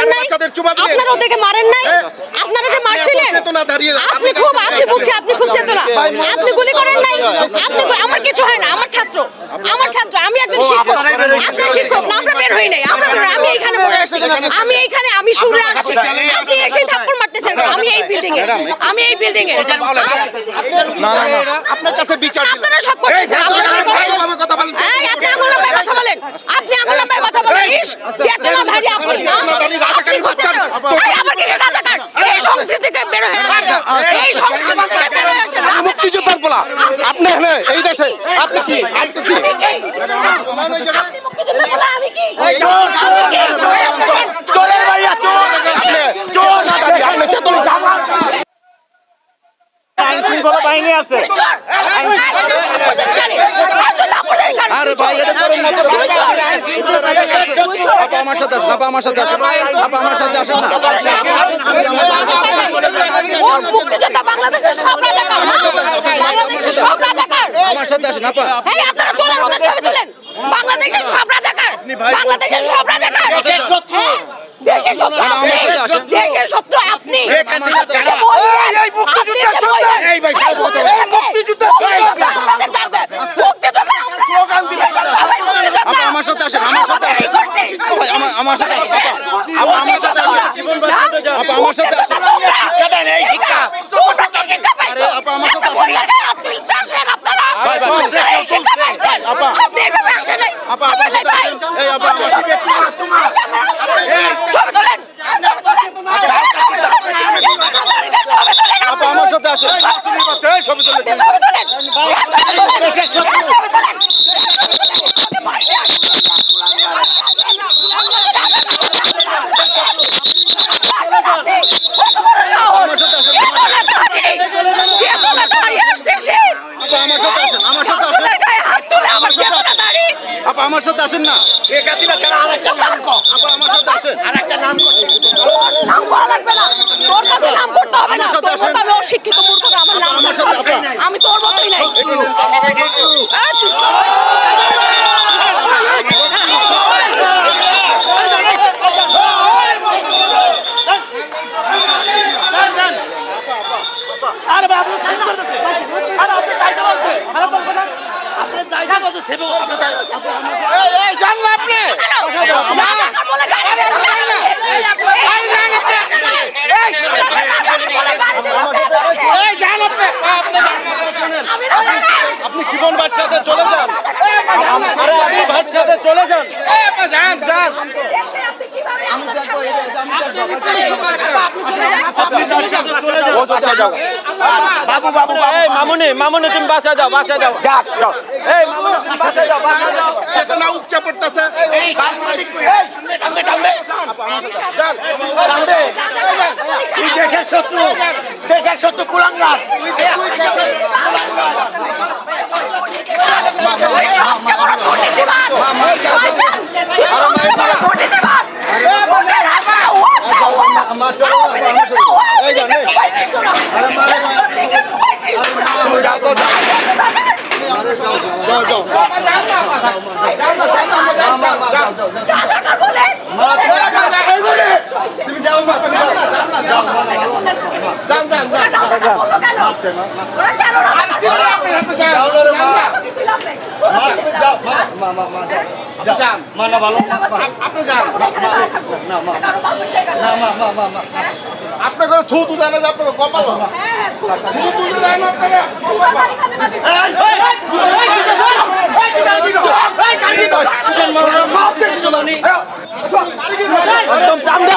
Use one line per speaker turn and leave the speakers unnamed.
মারেন নাই। আপনারা ওদেরকে মারেন নাই? আপনারা যে মারছিলেন? আপনি খুব আপনি বুঝছি আপনি খুব চেতনা। আপনি গুলি করেন নাই? আপনি আমার কিছু হয় না আমার ছাত্র। আমার ছাত্র আমি একজন শিক্ষক। আপনি শিক্ষক। না আমরা বের হই নাই। আমরা আমি এইখানে পড়ে আসছি আমি এইখানে আমি শুনে আসছি। আপনি এসে থাপ্পড় মারতেছেন আমি এই বিল্ডিং এ। আমি এই বিল্ডিং এ।
না না না আপনার কাছে বিচার।
আপনারা সব করতেছেন। আপনারা কি করেন?
এইভাবে কথা বলেন।
এই, আপনি আঙুল নামায় কথা বলেন আপনি আঙুল নামায় কথা বলেন ইস চেতনাধারী আপনি না
চেতনাধারী রাজাকারী
আপনি
বাচ্চা।
চেতনা- এই, আবার কি রাজাকার এই থেকে বের হয়ে এই সংস্কৃতি থেকে বের হয়ে আসেন
মুক্তিযোদ্ধার বলা আপনি এখানে এই দেশে আপনি কি আপনি কি? চোরের ভাইয়া চোর চোর আপনি চেতনা
আইন শৃঙ্খলা বাহিনী আছে।
আরে ভাই এটা করেন না! আপা আমার সাথে আসেন আপা আমার সাথে আসেন আপা আমার সাথে আসেন না
মুক্তিযোদ্ধা বাংলাদেশের সব রাজাকার বাংলাদেশের সব রাজাকার
আমার সাথে আসেন আপা
এই আপনারা তোলেন ওদের ছবি তুলেন বাংলাদেশের সব রাজাকার বাংলাদেশের সব রাজাকার দেশের শত্রু। আপনি দেশের শত্রু আপনি
আমার সাথে
এটা
আসেন।
বললেন।
এই মুক্তিযুদ্ধের।
বললেন।
এই ভাই,
এই মুক্তিযোদ্ধা
এই মুক্তিযুদ্ধের।
মুক্তিযোদ্ধা আমরা।
সাথে আসেন আমার সাথে আসেন আমার আমার সাথে আসেন আপা আমার সাথে আসেন আপা আমার সাথে আসেন আপা, আমার সাথে আসেন।
এই শিক্ষা পাইছেন?
আপা। আমার আপা আমার সাথে আসেন
ছবি
তোলেন। ছবি তোলেন।
আমার সাথে আসেন
চেতনাধারী আসছে সে।
আপা আমার সাথে আসেন আমার সাথে আসেন
ছাত্রদের গায়ে হাত তুলে আমার চেতনাধারী।
আপা আমার সাথে আসেন না। আপা আমার সাথে আসেন।
তোর নাম বলা লাগবে না। তোর কাছে নাম করতে হবে না। তোর মতো আমি অশিক্ষিত মূর্খ না। আমার নাম
আমার সাথে আপা।
আমি তোর মতোই নাই। এই, চুপ
আরে আপনি সাইড করতেছে আরে বলব না আপনি জায়গা কত সেবে আপনি
এই এই জানলা আপনি
রাজাকার বলে গাড়ি দিয়ে যাবে। এই, রাজাকার বলে গাড়ি দিয়ে যাবে।
এই জান আপনি?
আমি রাজাকার।
আপনি? জীবন বাচ্চাতে চলে যান। আরে আপনি বাচ্চাতে চলে যান।
জান জান
দেখতে আপনি কীভাবে আমার সাথে-
আপনি তার সাথে চলে যান
ও তো যাও
বাবু বাবু এই মামুনি মামুনি তুমি বাসা যাও বাসা যাও যাও যাও এই মামুনি বাসা যাও বাসা যাও
চেতনা উপচে পড়তেছে এই টানবে টানবে টানবে তুই দেশের শত্রু দেশের শত্রু কুলাঙ্গার তুই দেশের
ওই সবচেয়ে বড় দুর্নীতিবাজ। শয়তান। তুই সবচেয়ে বড় দুর্নীতিবাজ। ওদের হাতে ওয়াদা, ওয়াদা। আওয়ামী লীগের তো ওয়াদা।
এই যান, এই।
ঢুকাইছিস তোরা। লীগে ঢুকাইছিস তোরা।
তুই যাও তো যাও যাও যাও
রাজাকার বলে
তুমি যাও মা তুমি যাও যাও যান যান
ওরা রাজাকার বলল কেন? ওরা কেন রাজাকার বলল?
যাও রে মা
তো কিছু লাভ নেই। তোরা
মা তুমি যাও মা মা মা মা যাও যাও মা না ভালো আপনি যান
না মা কারও বাপের জায়গা না।
না মা মা মা মা আপনি করে থু তু দেন যে আপনার কপাল
হ্যাঁ, হ্যাঁ,
থু তু আপনারা
না
একদম চান্দা